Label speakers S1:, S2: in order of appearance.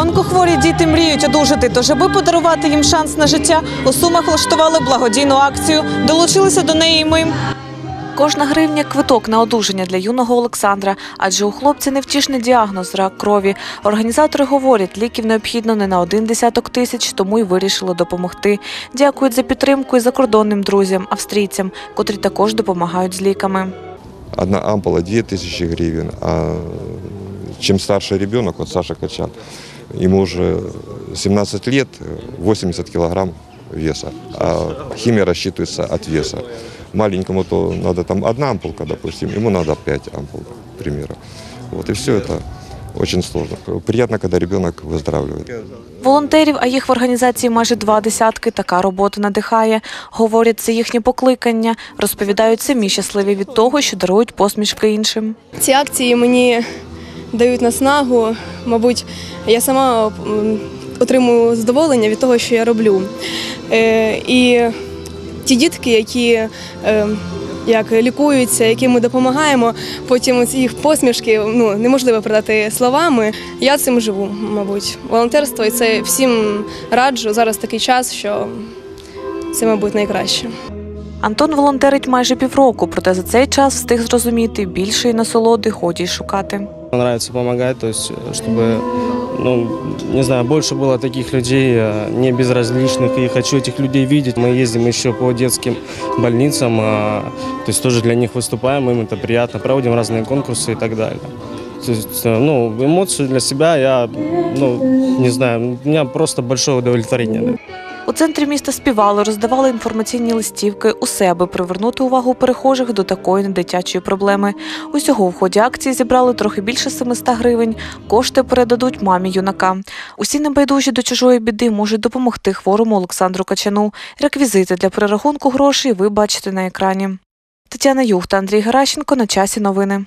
S1: Онкохворі діти мріють одужати, тож аби подарувати їм шанс на життя, у Сумах влаштували благодійну акцію. Долучилися до неї і ми. Кожна гривня – квиток на одужання для юного Олександра, адже у хлопця невтішний діагноз – рак крові. Організатори говорять, ліків необхідно не на один десяток тисяч, тому й вирішили допомогти. Дякують за підтримку і закордонним друзям, австрійцям, котрі також допомагають з ліками.
S2: Одна ампула 2000 гривен, а чем старше ребенок, вот Саша Качан, ему уже 17 лет, 80 килограмм веса, а химия рассчитывается от веса. Маленькому то надо там одна ампулка, допустим, ему надо 5 ампул, к примеру. Вот и все это очень сложно. Приятно, когда ребенок выздоравливает.
S1: Волонтерів, а їх в організації майже два десятки, така робота надихає. Говорять, це їхнє покликання. Розповідають самі щасливі від того, що дарують посмішки іншим.
S3: Ці акції мені дають наснагу. Мабуть, я сама отримую задоволення від того, що я роблю. Е, І ті дітки, які е, як лікуються, яким ми допомагаємо, потім їх посмішки ну, неможливо передати словами. Я цим живу, мабуть. Волонтерство і це всім раджу. Зараз такий час, що це, мабуть, найкраще.
S1: Антон волонтерить майже півроку, проте за цей час встиг зрозуміти більшої насолоди годі й шукати.
S4: Нравится помогать, то есть, э, чтобы, ну, не знаю, больше было таких людей э, не безразличных, и хочу этих людей видеть. Мы ездим еще по детским больницам, а, то есть тоже для них выступаем, им это приятно, проводим разные конкурсы и так далее. То есть, э, ну, эмоции для себя я, ну, не знаю, у меня просто большое удовлетворение. да.
S1: У центрі міста співали, роздавали інформаційні листівки у себе привернути увагу перехожих до такої недитячої проблеми. Усього в ході акції зібрали трохи більше 700 гривень. Кошти передадуть мамі юнака. Усі небайдужі до чужої біди можуть допомогти хворому Олександру Качану. Реквізити для перерахунку грошей ви бачите на екрані. Тетяна Юхта, Андрій Геращенко на часі новини.